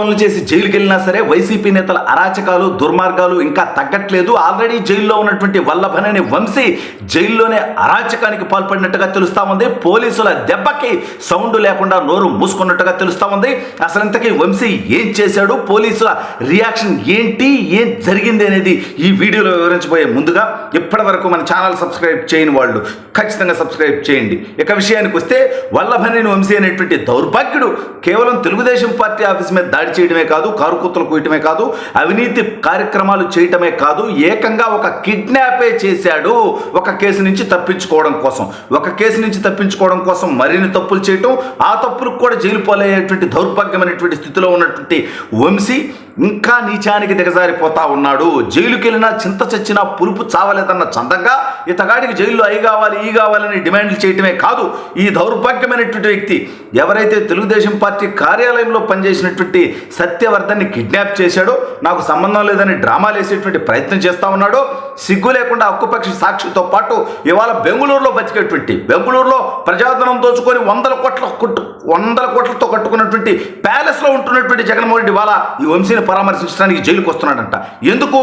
పనులు చేసి జైలుకి వెళ్ళినా సరే వైసీపీ నేతల అరాచకాలు దుర్మార్గాలు ఇంకా తగ్గట్లేదు. ఆల్రెడీ జైల్లో ఉన్నటువంటి వల్లభనని వంశీ జైల్లోనే అరాచకానికి పాల్పడినట్టుగా తెలుస్తా ఉంది. పోలీసుల దెబ్బకి సౌండ్ లేకుండా నోరు మూసుకున్నట్టుగా తెలుస్తా ఉంది. అసలు ఇంతకీ వంశీ ఏం చేశాడు? పోలీసుల రియాక్షన్ ఏంటి? ఏం జరిగింది అనేది ఈ వీడియోలో వివరించబోయే ముందుగా ఇప్పటి వరకు మన ఛానల్ సబ్స్క్రైబ్ చేయని వాళ్ళు ఖచ్చితంగా సబ్స్క్రైబ్ చేయండి. ఇక విషయానికి వస్తే వల్లభనేని వంశీ అనేటువంటి దౌర్భాగ్యుడు కేవలం తెలుగుదేశం పార్టీ ఆఫీస్ మీద దాడి చేయడమే కాదు కారు కూయటమే కాదు అవినీతి కార్యక్రమాలు చేయటమే కాదు ఏకంగా ఒక కిడ్నాపే చేశాడు ఒక కేసు నుంచి తప్పించుకోవడం కోసం. ఒక కేసు నుంచి తప్పించుకోవడం కోసం మరిన్ని తప్పులు చేయటం ఆ తప్పులకు కూడా జైలు పాలయ్యేటువంటి దౌర్భాగ్యమైనటువంటి స్థితిలో ఉన్నటువంటి వంశీ ఇంకా నీచానికి దిగజారిపోతా ఉన్నాడు. జైలుకి వెళ్ళినా చింత చచ్చినా పులుపు చావలేదన్న చందంగా ఇతగాడికి జైల్లో అయి కావాలి ఈ కావాలని డిమాండ్లు చేయటమే కాదు ఈ దౌర్భాగ్యమైనటువంటి వ్యక్తి. ఎవరైతే తెలుగుదేశం పార్టీ కార్యాలయంలో పనిచేసినటువంటి సత్యవర్ధన్ని కిడ్నాప్ చేశాడో నాకు సంబంధం లేదని డ్రామాలు వేసేటువంటి ప్రయత్నం చేస్తూ ఉన్నాడో సిగ్గు లేకుండా హక్కుపక్షి సాక్షితో పాటు ఇవాళ బెంగళూరులో బతికేటువంటి బెంగళూరులో ప్రజాధనం దోచుకొని వందల కోట్ల కొట్టు వందల కోట్లతో కట్టుకున్నటువంటి ప్యాలెస్లో ఉంటున్నటువంటి జగన్మోహన్ రెడ్డి ఇవాళ ఈ వంశీని పరామర్శించడానికి జైలుకు వస్తున్నాడంట. ఎందుకు?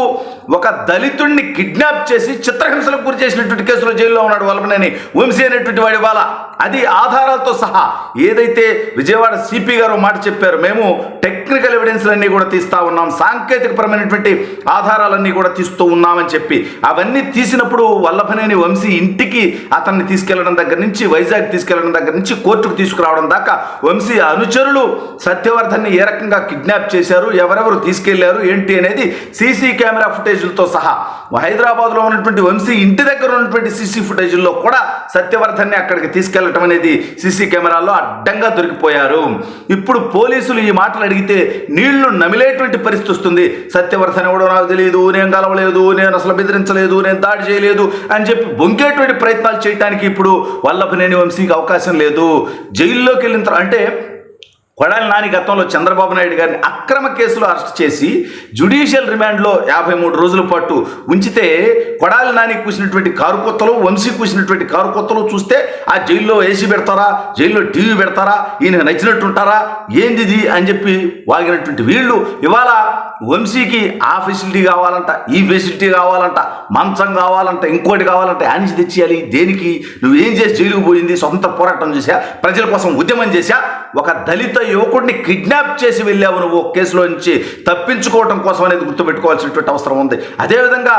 ఒక దళితుడిని కిడ్నాప్ చేసి చిత్రహింసలకు గురి చేసినటువంటి కేసులో జైల్లో ఉన్నాడు వల్లభనేని. వంశీ అనేటువంటి వాడి వాళ్ళ అది ఆధారాలతో సహా ఏదైతే విజయవాడ సిపి గారు మాట చెప్పారు మేము టెక్నికల్ ఎవిడెన్స్లన్నీ కూడా తీస్తా ఉన్నాం సాంకేతికపరమైనటువంటి ఆధారాలన్నీ కూడా తీస్తూ ఉన్నామని చెప్పి. అవన్నీ తీసినప్పుడు వల్లభనేని వంశీ ఇంటికి అతన్ని తీసుకెళ్ళడం దగ్గర నుంచి వైజాగ్ తీసుకెళ్ళడం దగ్గర నుంచి కోర్టుకు తీసుకురావడం దాకా వంశీ అనుచరులు సత్యవర్ధన్ని ఏ రకంగా కిడ్నాప్ చేశారు ఎవరెవరు తీసుకెళ్ళారు. ఏంటి అనేది సీసీ కెమెరా ఫుటేజ్లతో సహా. హైదరాబాద్లో ఉన్నటువంటి వంశీ ఇంటి దగ్గర ఉన్నటువంటి సీసీ ఫుటేజ్ల్లో కూడా సత్యవర్ధన్ని అక్కడికి తీసుకెళ్ళటం అనేది సీసీ కెమెరాల్లో అడ్డంగా దొరికిపోయారు. ఇప్పుడు పోలీసులు ఈ మాటలు అడిగితే నీళ్ళు నమిలేటువంటి పరిస్థితి వస్తుంది. సత్యవర్ధన్ ఎవడో నాకు తెలియదు నేను కలవలేదు నేను అసలు బెదిరించలేదు నేను దాడి చేయలేదు అని చెప్పి బొంకేటువంటి ప్రయత్నాలు చేయడానికి ఇప్పుడు వల్లభనేని వంశీకి అవకాశం లేదు. జైల్లోకి వెళ్ళిన తర్వాత అంటే కొడాలి నాని గతంలో చంద్రబాబు నాయుడు గారిని అక్రమ కేసులో అరెస్ట్ చేసి జ్యుడిషియల్ రిమాండ్లో యాభై మూడు రోజుల పాటు ఉంచితే కొడాలి నాని కూసినటువంటి కారు కొత్తలు వంశీ కూసినటువంటి కారు కొత్తలు చూస్తే ఆ జైల్లో ఏసీ పెడతారా జైల్లో టీవీ పెడతారా ఈయన నచ్చినట్టు ఉంటారా ఏందిది అని చెప్పి వాగినటువంటి వీళ్ళు ఇవాళ వంశీకి ఆ ఫెసిలిటీ కావాలంట ఈ ఫెసిలిటీ కావాలంట మంచం కావాలంట ఇంకోటి కావాలంట ఆనిచి తెచ్చేయాలి దేనికి? నువ్వు ఏం చేసి జైలుకు పోయింది సొంత పోరాటం చేశా ప్రజల కోసం ఉద్యమం చేశా ఒక దళిత యువకుడిని కిడ్నాప్ చేసి వెళ్ళావు నువ్వు కేసులో నుంచి. తప్పించుకోవటం కోసం అనేది గుర్తుపెట్టుకోవాల్సినటువంటి అవసరం ఉంది. అదేవిధంగా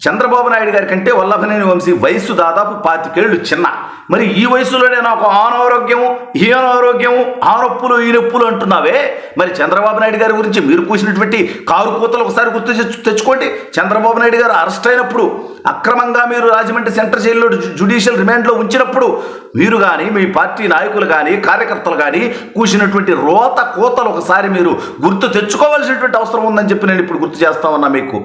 చంద్రబాబు నాయుడు గారి కంటే వల్లభనేని వంశీ వయసు దాదాపు పాతికేళ్ళు చిన్న. మరి ఈ వయసులోనే నాకు ఆనారోగ్యము ఈ అనారోగ్యము ఆ నొప్పులు ఈ నొప్పులు అంటున్నావే? మరి చంద్రబాబు నాయుడు గారి గురించి మీరు కూసినటువంటి కారు కూతలు ఒకసారి గుర్తు తెచ్చు- తెచ్చుకోండి. చంద్రబాబు నాయుడు గారు అరెస్ట్ అయినప్పుడు అక్రమంగా మీరు రాజమండ్రి సెంటర్ జైల్లో జుడిషియల్ రిమాండ్లో ఉంచినప్పుడు మీరు కానీ మీ పార్టీ నాయకులు కానీ కార్యకర్తలు కానీ కూసినటువంటి రోత కోతలు ఒకసారి మీరు గుర్తు తెచ్చుకోవాల్సినటువంటి అవసరం ఉందని చెప్పి నేను ఇప్పుడు గుర్తు చేస్తా ఉన్నా మీకు.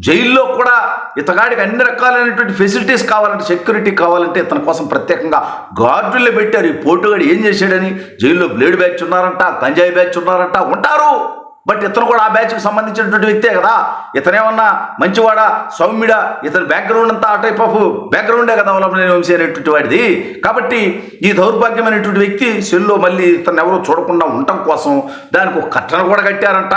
జైల్లో కూడా ఇతగాడికి అన్ని రకాలైనటువంటి ఫెసిలిటీస్ కావాలంటే సెక్యూరిటీ కావాలంటే ఇతని కోసం ప్రత్యేకంగా గార్డులు పెట్టారు. ఈ పోటుగాడు ఏం చేశాడని? జైల్లో బ్లేడ్ బ్యాచ్ ఉన్నారంట గంజాయి బ్యాచ్ ఉన్నారంట ఉంటారు. బట్ ఇతను కూడా ఆ బ్యాచ్కి సంబంధించినటువంటి వ్యక్తే కదా. ఇతనేమన్నా మంచివాడా సౌమ్యుడా ఇతని బ్యాక్గ్రౌండ్ అంతా ఆ టైప్ ఆఫ్ బ్యాక్గ్రౌండే కదా అవలంబన వంశీ అనేటువంటి వాడిది. కాబట్టి ఈ దౌర్భాగ్యమైనటువంటి వ్యక్తి సెల్లో మళ్ళీ ఇతను ఎవరో చూడకుండా ఉండటం కోసం దానికి ఒక కట్టన కూడా కట్టారంట.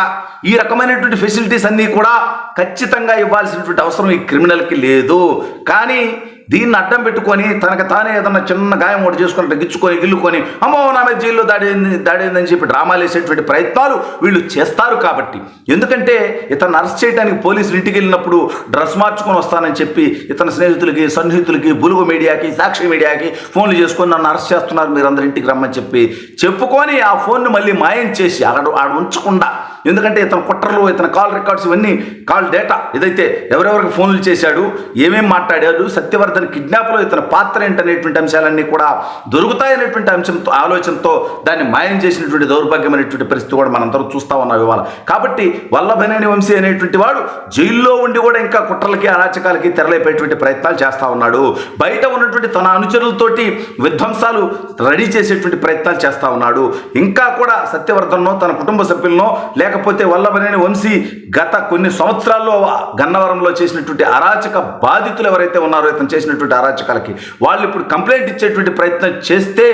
ఈ రకమైనటువంటి ఫెసిలిటీస్ అన్నీ కూడా ఖచ్చితంగా ఇవ్వాల్సినటువంటి అవసరం ఈ క్రిమినల్కి లేదు. కానీ దీన్ని అడ్డం పెట్టుకొని తనకు తానే ఏదన్నా చిన్న గాయం ఒకటి చేసుకొని తగ్గించుకొని గిల్లుకొని అమ్మో నా మీద జైల్లో దాడి అయింది- చెప్పి డ్రామాలు వేసేటువంటి ప్రయత్నాలు వీళ్ళు చేస్తారు కాబట్టి. ఎందుకంటే ఇతను అరెస్ట్ చేయడానికి పోలీసులు ఇంటికి వెళ్ళినప్పుడు డ్రెస్ మార్చుకొని వస్తానని చెప్పి ఇతని స్నేహితులకి సన్నిహితులకి బులుగు మీడియాకి సాక్షి మీడియాకి ఫోన్లు చేసుకొని నన్ను అరెస్ట్ చేస్తున్నారు మీరు అందరి ఇంటికి రమ్మని చెప్పి చెప్పుకొని ఆ ఫోన్ను మళ్ళీ మాయం చేసి ఆడ ఆడ ఉంచకుండా. ఎందుకంటే ఇతని కుట్రలు ఇతని కాల్ రికార్డ్స్ ఇవన్నీ కాల్ డేటా. ఇదైతే ఎవరెవరికి ఫోన్లు చేశాడు ఏమేం మాట్లాడాడు సత్యవర్ధన్ కిడ్నాప్లో ఇతని పాత్ర ఏంటనేటువంటి అంశాలన్నీ కూడా దొరుకుతాయనేటువంటి అంశంతో ఆలోచనతో దాన్ని మాయం చేసినటువంటి దౌర్భాగ్యమైనటువంటి పరిస్థితి కూడా మనందరం చూస్తా ఉన్నాం ఇవాళ. కాబట్టి వల్లభనేని వంశీ అనేటువంటి వాడు జైల్లో ఉండి కూడా ఇంకా కుట్రలకి అరాచకాలకి తెరలేపేటువంటి ప్రయత్నాలు చేస్తూ ఉన్నాడు. బయట ఉన్నటువంటి తన అనుచరులతోటి విధ్వంసాలు రెడీ చేసేటువంటి ప్రయత్నాలు చేస్తూ ఉన్నాడు. ఇంకా కూడా సత్యవర్ధన్నో తన కుటుంబ సభ్యులనో లేకపోతే వల్లభనేని వంశీ గత కొన్ని సంవత్సరాల్లో గన్నవరంలో చేసినటువంటి అరాచక బాధితులు ఎవరైతే ఉన్నారో ఇతను చేసినటువంటి అరాచకాలకి వాళ్ళు ఇప్పుడు కంప్లైంట్ ఇచ్చేటువంటి ప్రయత్నం చేస్తే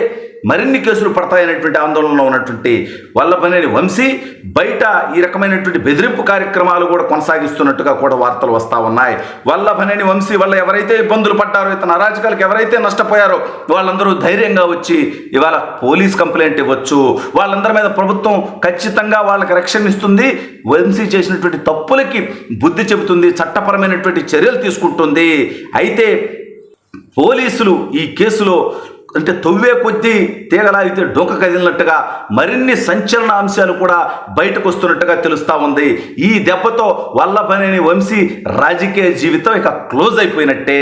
మరిన్ని కేసులు పడతాయనేటువంటి ఆందోళనలో ఉన్నటువంటి వల్లభనేని వంశీ బయట ఈ రకమైనటువంటి బెదిరింపు కార్యక్రమాలు కూడా కొనసాగిస్తున్నట్టుగా కూడా వార్తలు వస్తూ ఉన్నాయి. వల్లభనేని వంశీ వల్ల ఎవరైతే ఇబ్బందులు పడ్డారో ఇతను అరాచకాలకు ఎవరైతే నష్టపోయారో వాళ్ళందరూ ధైర్యంగా వచ్చి ఇవాళ పోలీస్ కంప్లైంట్ ఇవ్వచ్చు. వాళ్ళందరి మీద ప్రభుత్వం ఖచ్చితంగా వాళ్ళకి రక్షణ ఇస్తుంది. వంశీ చేసినటువంటి తప్పులకి బుద్ధి చెబుతుంది చట్టపరమైనటువంటి చర్యలు తీసుకుంటుంది. అయితే పోలీసులు ఈ కేసులో అంటే తొవ్వే కొద్దీ తీగలాగితే డొంక కదిలినట్టుగా మరిన్ని సంచలన అంశాలు కూడా బయటకు వస్తున్నట్టుగా తెలుస్తూ ఉంది. ఈ దెబ్బతో వల్లభనేని వంశీ రాజకీయ జీవితం ఇక క్లోజ్ అయిపోయినట్టే.